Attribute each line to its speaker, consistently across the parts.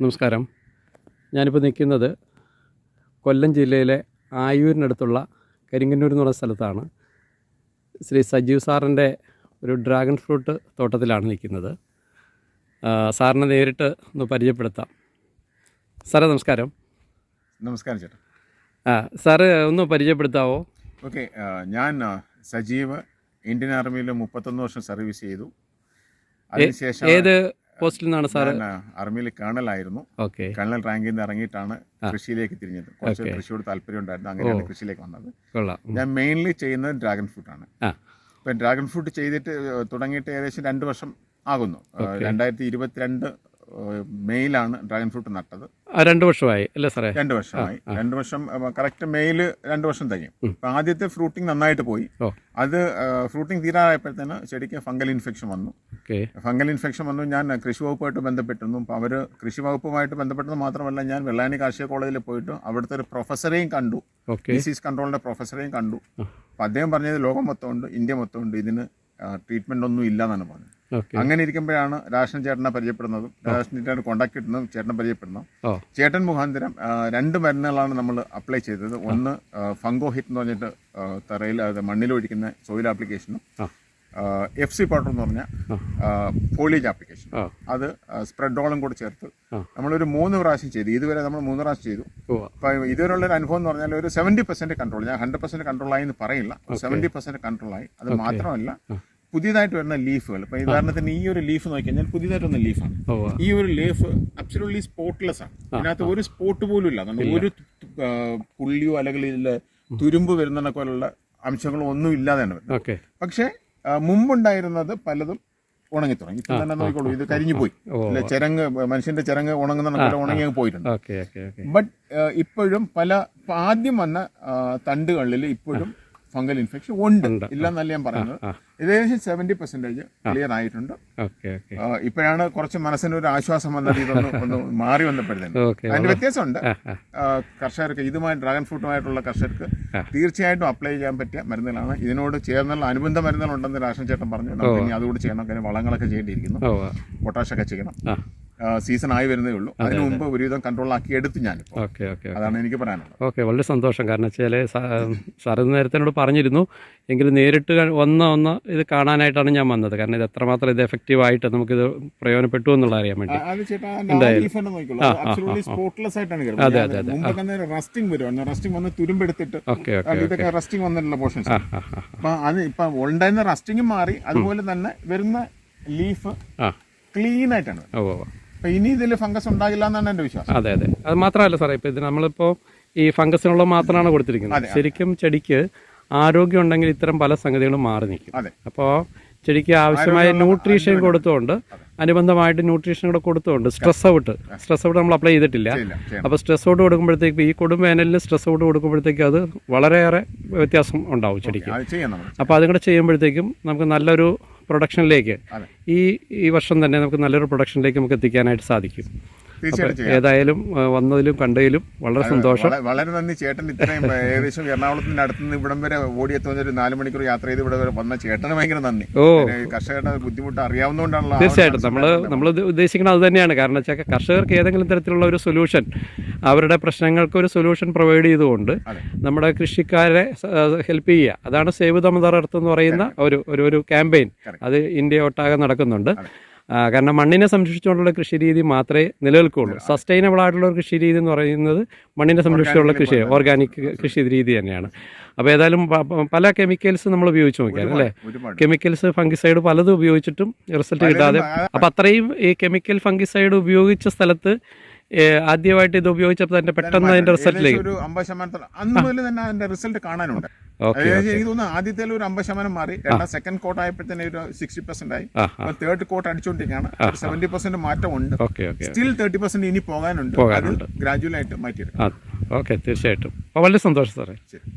Speaker 1: നമസ്കാരം. ഞാനിപ്പോൾ നിൽക്കുന്നത് കൊല്ലം ജില്ലയിലെ ആയൂരിനടുത്തുള്ള കരിങ്ങന്നൂർ എന്ന് പറയുന്ന സ്ഥലത്താണ്. ശ്രീ സജീവ് സാറിന്റെ ഒരു ഡ്രാഗൺ ഫ്രൂട്ട് തോട്ടത്തിലാണ് നിൽക്കുന്നത്. സാറിനെ നേരിട്ട് ഒന്ന് പരിചയപ്പെടുത്താം. സാറേ നമസ്കാരം.
Speaker 2: നമസ്കാരം ചേട്ടാ.
Speaker 1: ആ സാറ് ഒന്ന് പരിചയപ്പെടുത്താവോ?
Speaker 2: ഓക്കെ ഞാൻ സജീവ് ഇന്ത്യൻ ആർമിയിൽ മുപ്പത്തൊന്ന് വർഷം സർവീസ് ചെയ്തു. അതിനുശേഷം
Speaker 1: ഏത് പോസ്റ്റിൽ നിന്നാണ്
Speaker 2: സാർ ആർമിയിൽ കേണൽ
Speaker 1: ആയിരുന്നു
Speaker 2: കേണൽ റാങ്കിൽ നിന്ന് ഇറങ്ങിയിട്ടാണ് കൃഷിയിലേക്ക് തിരിഞ്ഞത്. കുറച്ച് കൃഷിയോട് താല്പര്യം ഉണ്ടായിരുന്നു അങ്ങനെയാണ് കൃഷിയിലേക്ക് വന്നത്. ഞാൻ മെയിൻലി ചെയ്യുന്നത് ഡ്രാഗൺ ഫ്രൂട്ട്
Speaker 1: ആണ്.
Speaker 2: ഇപ്പം ഡ്രാഗൺ ഫ്രൂട്ട് ചെയ്തിട്ട് തുടങ്ങിയിട്ട് ഏകദേശം രണ്ട് വർഷം ആകുന്നു. രണ്ടായിരത്തി ഇരുപത്തിരണ്ട് മെയിലാണ് ഡ്രാഗൺ ഫ്രൂട്ട് നട്ടത്.
Speaker 1: രണ്ടു വർഷമായി അല്ലേ സാറേ?
Speaker 2: രണ്ട് വർഷമായി. രണ്ട് വർഷം കറക്റ്റ് മെയിൽ രണ്ട് വർഷം തികയും. അപ്പം ആദ്യത്തെ ഫ്രൂട്ടിങ് നന്നായിട്ട് പോയി. അത് ഫ്രൂട്ടിങ് തീരാറായപ്പോഴത്തേന് ചെടിക്ക് ഫംഗൽ ഇൻഫെക്ഷൻ വന്നു. ഫംഗൽ ഇൻഫെക്ഷൻ വന്നു. ഞാൻ കൃഷി വകുപ്പുമായിട്ട് ബന്ധപ്പെട്ടിരുന്നു. അപ്പം അവർ കൃഷി വകുപ്പുമായിട്ട് ബന്ധപ്പെട്ടത് മാത്രമല്ല ഞാൻ വെള്ളാനി കാർഷിക കോളേജിൽ പോയിട്ട് അവിടുത്തെ ഒരു പ്രൊഫസറെയും കണ്ടു. ഡിസീസ് കൺട്രോളിന്റെ പ്രൊഫസറെയും കണ്ടു. അപ്പോൾ അദ്ദേഹം പറഞ്ഞത് ലോകം മൊത്തമുണ്ട് ഇന്ത്യ മൊത്തമുണ്ട് ഇതിന് ട്രീറ്റ്മെന്റ് ഒന്നും ഇല്ല എന്നാണ് പറഞ്ഞത്. അങ്ങനെ ഇരിക്കുമ്പോഴാണ് രാഷൻ ചേട്ടനെ പരിചയപ്പെടുന്നതും രാഷൻ ചേട്ടനെ കോണ്ടാക്ട് കിട്ടുന്നതും ചേട്ടനെ പരിചയപ്പെടുന്നതും. ചേട്ടൻ മുഖാന്തരം രണ്ട് മരുന്നുകളാണ് നമ്മൾ അപ്ലൈ ചെയ്തത്. ഒന്ന് ഫംഗോ ഹിറ്റ് എന്ന് പറഞ്ഞിട്ട് തറയിൽ അത് മണ്ണിൽ ഒഴിക്കുന്ന സോയിൽ ആപ്ലിക്കേഷനും എഫ് സി പൗഡർ എന്ന് പറഞ്ഞ ഫോളിയേജ് ആപ്ലിക്കേഷൻ അത് സ്പ്രെഡോളും കൂടെ ചേർത്ത്. നമ്മളൊരു മൂന്ന് പ്രാവശ്യം ചെയ്തു. ഇതുവരെ നമ്മൾ മൂന്ന് പ്രാവശ്യം ചെയ്തു. അപ്പൊ ഇതുവരെയുള്ള ഒരു അനുഭവം എന്ന് പറഞ്ഞാൽ ഒരു സെവന്റി പെർസെന്റ് കൺട്രോൾ ഞാൻ ഹൺഡ്രഡ് പെർസെന്റ് കൺട്രോൾ ആയി എന്ന് പറയില്ല. സെവന്റി പെർസെന്റ് കൺട്രോൾ ആയി. അത് മാത്രമല്ല പുതിയതായിട്ട് വരുന്ന ലീഫുകൾ. ഇപ്പൊ ഉദാഹരണത്തിന് ഈ ഒരു ലീഫ് നോക്കി കഴിഞ്ഞാൽ പുതിയതായിട്ട് വന്ന ലീഫാണ്. ഈ ഒരു ലീഫ് അബ്സലൂട്ട്ലി സ്പോട്ട്ലെസ് ആണ്. ഇതിനകത്ത് ഒരു സ്പോട്ട് പോലും ഇല്ല. ഒരു പുള്ളിയോ അല്ലെങ്കിൽ തുരുമ്പ് വരുന്ന പോലുള്ള അംശങ്ങളോ ഒന്നും ഇല്ലാതെയാണ് വരുന്നത്. പക്ഷേ മുമ്പുണ്ടായിരുന്നത് പലതും ഉണങ്ങി തുടങ്ങി ഇപ്പം തന്നെ നോക്കിക്കോളൂ ഇത് കരിഞ്ഞു പോയി. അല്ലെ ചിരങ്ങ് മനുഷ്യന്റെ ചെരങ്ങ് ഉണങ്ങുന്ന ഉണങ്ങി അങ്ങ് പോയിട്ടുണ്ട്. ബട്ട് ഇപ്പോഴും പല ആദ്യം വന്ന തണ്ടുകളിൽ ഇപ്പോഴും ഫംഗൽ ഇൻഫെക്ഷൻ ഉണ്ട്. ഇല്ലെന്നല്ല ഞാൻ പറയുന്നത്. ഏകദേശം സെവന്റി പെർസെന്റേജ് ക്ലിയർ ആയിട്ടുണ്ട്. ഇപ്പോഴാണ് കുറച്ച് മനസ്സിന് ഒരു ആശ്വാസം വന്ന ഇതൊന്ന് ഒന്ന് മാറി വന്നപ്പോഴത്തേന്. അതിന്റെ വ്യത്യാസമുണ്ട്. കർഷകർക്ക് ഇതുമായി ഡ്രാഗൺ ഫ്രൂട്ടുമായിട്ടുള്ള കർഷകർക്ക് തീർച്ചയായിട്ടും അപ്ലൈ ചെയ്യാൻ പറ്റിയ മരുന്നുകളാണ്. ഇതിനോട് ചേർന്നുള്ള അനുബന്ധ മരുന്നുകളുണ്ടെന്ന് രാഷൻ ചേട്ടൻ പറഞ്ഞു. നമുക്ക് ഇനി അതുകൂടി ചെയ്യണം. കാര്യം വളങ്ങളൊക്കെ ചെയ്യേണ്ടിയിരിക്കുന്നു. പൊട്ടാഷൊക്കെ ചെയ്യണം. സീസൺ ആയി വരുന്നേ ഉള്ളൂ. അതിനു മുമ്പ് ഒരുവിധം കൺട്രോൾ ആക്കി എടുത്തു ഞാൻ
Speaker 1: ഓക്കെ ഓക്കെ.
Speaker 2: അതാണ് എനിക്ക് പറയാനുള്ളത്.
Speaker 1: ഓക്കെ വളരെ സന്തോഷം. കാരണം വെച്ചാൽ സാർ ഇത് നേരത്തെ എന്നോട് പറഞ്ഞിരുന്നു. എങ്കിലും നേരിട്ട് വന്ന വന്ന ഒന്ന് ഇത് കാണാനായിട്ടാണ് ഞാൻ വന്നത്. കാരണം ഇത് എത്രമാത്രം ഇത് എഫക്റ്റീവ് എഫക്റ്റീവായിട്ട് നമുക്കിത് പ്രയോജനപ്പെട്ടു എന്നുള്ള അറിയാൻ വേണ്ടി.
Speaker 2: അതെ അതെ മുമ്പൊക്കെ റസ്റ്റിംഗ് വരുവാണ് റസ്റ്റിംഗ് വന്ന് തുരുമ്പെടുത്തിട്ട് ഇതൊക്കെ റസ്റ്റിംഗ് വന്നിട്ടുള്ള പോർഷൻസ് അപ്പൊ അത് ഇപ്പൊ ഉണ്ടായിരുന്ന റസ്റ്റിംഗ് മാറി. അതുപോലെ തന്നെ വരുന്ന ലീഫ് ക്ലീൻ ആയിട്ടാണ് ഇനി ഇതിൽ ഫംഗസ് ഉണ്ടാകില്ല എന്നാണ് എന്റെ വിശ്വാസം.
Speaker 1: അതെ അതെ. അത് മാത്രമല്ല സാറേ ഇപ്പോൾ ഇത് നമ്മളിപ്പോൾ ഈ ഫംഗസിനുള്ള മാത്രമാണ് കൊടുത്തിരിക്കുന്നത്. ശരിക്കും ചെടിക്ക് ആരോഗ്യം ഉണ്ടെങ്കിൽ ഇത്തരം പല സംഗതികളും മാറി നിൽക്കും.
Speaker 2: അപ്പോ
Speaker 1: അപ്പോൾ ചെടിക്ക് ആവശ്യമായ ന്യൂട്രീഷൻ കൊടുത്തുകൊണ്ട് അനുബന്ധമായിട്ട് ന്യൂട്രീഷൻ കൂടെ കൊടുത്തുകൊണ്ട് സ്ട്രെസ് ഔട്ട് സ്ട്രെസ് ഔട്ട് നമ്മൾ അപ്ലൈ ചെയ്തിട്ടില്ല. അപ്പോൾ സ്ട്രെസ് ഔട്ട് കൊടുക്കുമ്പോഴത്തേക്ക് ഈ കൊടും വേനലിന് സ്ട്രെസ് ഔട്ട് കൊടുക്കുമ്പോഴത്തേക്ക് അത് വളരെയേറെ വ്യത്യാസം ഉണ്ടാവും ചെടിക്ക്. അപ്പോൾ അതും കൂടെ ചെയ്യുമ്പോഴത്തേക്കും നമുക്ക് നല്ലൊരു പ്രൊഡക്ഷനിലേക്ക് ഈ ഈ വർഷം തന്നെ നമുക്ക് നല്ലൊരു പ്രൊഡക്ഷനിലേക്ക് നമുക്ക് എത്തിക്കാനായിട്ട് സാധിക്കും.
Speaker 2: തീർച്ചയായിട്ടും ചെയ്യാം.
Speaker 1: ഏതായാലും വന്നതിലും കണ്ടതിലും വളരെ സന്തോഷം.
Speaker 2: വളരെ നന്ദി ചേട്ടൻ ഇത്രയും ഏകദേശം എറണാകുളത്തിന്റെ അടുത്ത് നിന്ന് ഇവിടം വരെ ഓടിയെത്തുന്ന ഒരു നാല് മണിക്കൂർ യാത്ര ചെയ്ത് ഇവിടെ വരെ വന്ന ചേട്ടന് ഭയങ്കര നന്ദി.
Speaker 1: ഓ.
Speaker 2: കർഷകരുടെ ബുദ്ധിമുട്ട് അറിയാവുന്നതുകൊണ്ടാണല്ലോ
Speaker 1: തീർച്ചയായിട്ടും. നമ്മൾ നമ്മൾ ഉദ്ദേശിക്കുന്നത് അത് തന്നെയാണ്. കാരണം വെച്ചാൽ കർഷകർക്ക് ഏതെങ്കിലും തരത്തിലുള്ള ഒരു സൊല്യൂഷൻ അവരുടെ പ്രശ്നങ്ങൾക്ക് ഒരു സൊല്യൂഷൻ പ്രൊവൈഡ് ചെയ്തുകൊണ്ട് നമ്മുടെ കൃഷിക്കാരെ ഹെൽപ്പ് ചെയ്യുക. അതാണ് സേവ് ദമദർ മദർ എന്ന് പറയുന്ന ഒരു ഒരു ക്യാമ്പയിൻ അത് ഇന്ത്യ ഒട്ടാകെ നടക്കുന്നുണ്ട്. കാരണം മണ്ണിനെ സംരക്ഷിച്ചുകൊണ്ടുള്ള കൃഷി രീതി മാത്രമേ നിലനിൽക്കുകയുള്ളൂ സസ്റ്റൈനബിൾ ആയിട്ടുള്ള ഒരു കൃഷി രീതി എന്ന് പറയുന്നത് മണ്ണിനെ സംരക്ഷിച്ചുള്ള കൃഷി ഓർഗാനിക് കൃഷി രീതി തന്നെയാണ്. അപ്പോൾ ഏതായാലും പല കെമിക്കൽസ് നമ്മൾ ഉപയോഗിച്ച് നോക്കിയാൽ അല്ലേ? കെമിക്കൽസ് ഫംഗിസൈഡ് പലതും ഉപയോഗിച്ചിട്ടും റിസൾട്ട് കിട്ടാതെ. അപ്പോൾ അത്രയും ഈ കെമിക്കൽ ഫംഗിസൈഡ് ഉപയോഗിച്ച സ്ഥലത്ത് ആദ്യമായിട്ട് ഇത് ഉപയോഗിച്ചപ്പോൾ തന്നെ പെട്ടെന്ന് അതിന്റെ റിസൾട്ടിലേക്ക്
Speaker 2: അമ്പത് ശതമാനത്തോളം അന്ന് മുതൽ തന്നെ അതിന്റെ റിസൾട്ട് കാണാനുണ്ട്. എനിക്ക് തോന്നുന്നു ആദ്യത്തെ ഒരു അമ്പത് ശതമാനം മാറി. രണ്ടാം സെക്കൻഡ് കോട്ട് ആയപ്പോഴത്തേനെ ഒരു സിക്സ്റ്റി പെർസെന്റ് ആയി. തേർഡ് കോട്ട് അടിച്ചുകൊണ്ടിരിക്കുകയാണ് സെവന്റി പെർസെന്റ്
Speaker 1: മാറ്റം ഉണ്ട്.
Speaker 2: സ്റ്റിൽ തേർട്ടി പെർസെന്റ് ഇനി പോകാനുണ്ട്.
Speaker 1: പോകാനുണ്ട്.
Speaker 2: ഗ്രാജുവൽ ആയിട്ട് മാറ്റിയെടുക്കും.
Speaker 1: ഓക്കെ തീർച്ചയായിട്ടും. വളരെ സന്തോഷം സാറേ.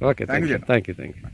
Speaker 1: Okay thank you thank you thank you